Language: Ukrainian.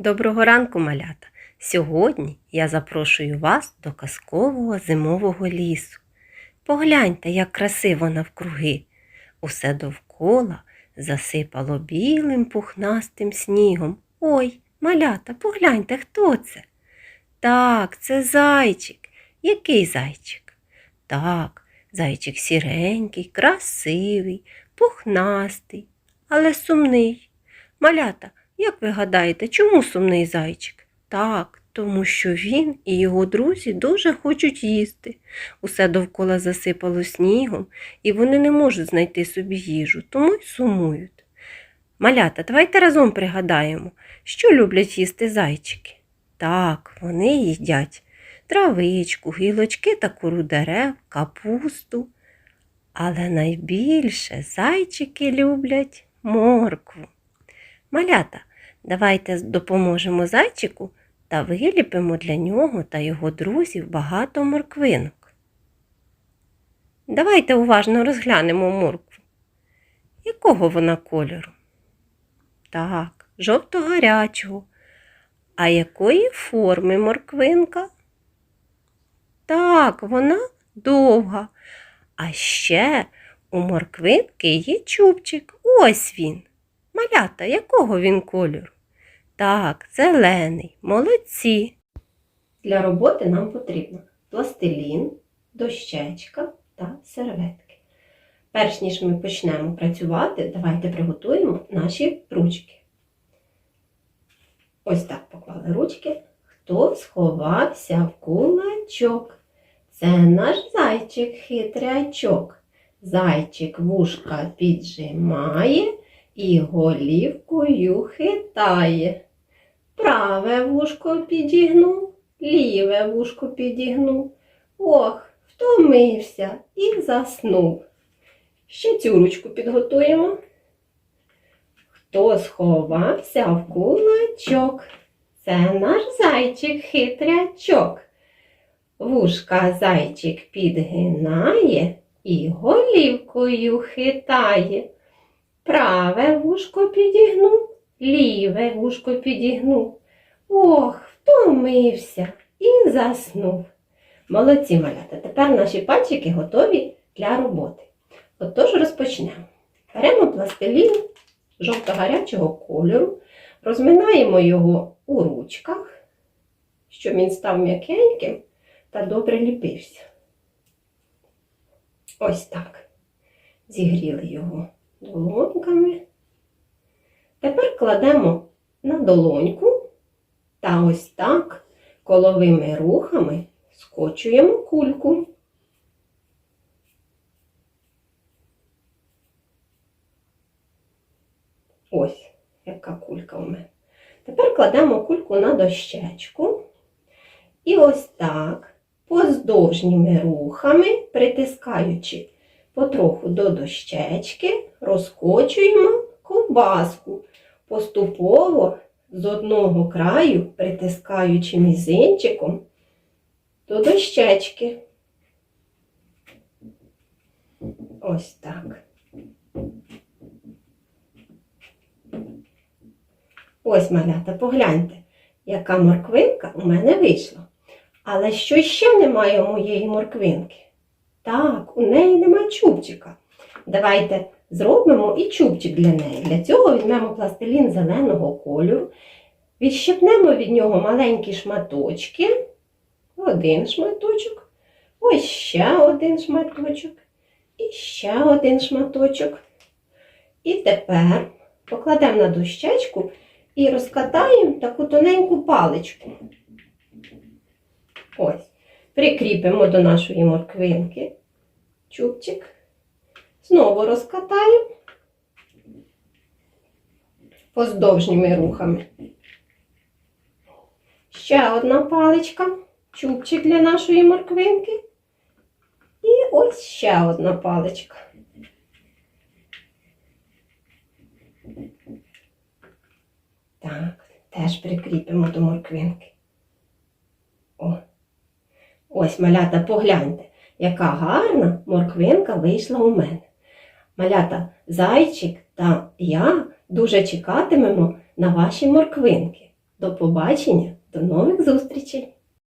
Доброго ранку, малята! Сьогодні я запрошую вас до казкового зимового лісу. Погляньте, як красиво навкруги. Усе довкола засипало білим пухнастим снігом. Ой, малята, погляньте, хто це? Так, це зайчик. Який зайчик? Так, зайчик сіренький, красивий, пухнастий, але сумний. Малята, як ви гадаєте, чому сумний зайчик? Так, тому що він і його друзі дуже хочуть їсти. Усе довкола засипало снігом, і вони не можуть знайти собі їжу, тому й сумують. Малята, давайте разом пригадаємо, що люблять їсти зайчики. Так, вони їдять травичку, гілочки та кору дерев, капусту. Але найбільше зайчики люблять моркву. Малята, давайте допоможемо зайчику та виліпимо для нього та його друзів багато морквинок. Давайте уважно розглянемо моркву. Якого вона кольору? Так, жовто-гарячого. А якої форми морквинка? Так, вона довга. А ще у морквинки є чубчик. Ось він. Малята, якого він кольору? Так, зелений, молодці. Для роботи нам потрібно пластилін, дощечка та серветки. Перш ніж ми почнемо працювати, давайте приготуємо наші ручки. Ось так поклали ручки. Хто сховався в кулачок? Це наш зайчик хитрячок. Зайчик вушка піджимає і голівкою хитає. Праве вушко підігнув, ліве вушко підігнув. Ох, втомився і заснув. Ще цю ручку підготуємо. Хто сховався в кулачок? Це наш зайчик хитрячок. Вушка зайчик підгинає і голівкою хитає. Праве вушко підігнув, ліве вушко підігнув. Ох, втомився і заснув. Молодці малята, тепер наші пальчики готові для роботи. Отож розпочнемо. Беремо пластилін жовто-гарячого кольору, розминаємо його у ручках, щоб він став м'якеньким та добре ліпився. Ось так. Зігріли його долоньками. Тепер кладемо на долоньку та ось так коловими рухами скочуємо кульку. Ось яка кулька у мене. Тепер кладемо кульку на дощечку. І ось так, поздовжніми рухами, притискаючи потроху до дощечки, розкочуємо ковбаску, поступово з одного краю, притискаючи мізинчиком до дощечки. Ось так. Ось, малята, погляньте, яка морквинка у мене вийшла. Але що ще немає у моєї морквинки? Так, у неї нема чубчика. Давайте зробимо і чубчик для неї. Для цього візьмемо пластилін зеленого кольору, відщепнемо від нього маленькі шматочки. Один шматочок. Ось ще один шматочок. І ще один шматочок. І тепер покладемо на дощечку і розкатаємо таку тоненьку паличку. Ось. Прикріпимо до нашої морквинки чубчик. Знову розкатаємо поздовжніми рухами. Ще одна паличка, чубчик для нашої морквинки. І ось ще одна паличка. Так, теж прикріпимо до морквинки. Ось, малята, погляньте, яка гарна морквинка вийшла у мене. Малята, зайчик та я дуже чекатимемо на ваші морквинки. До побачення, до нових зустрічей!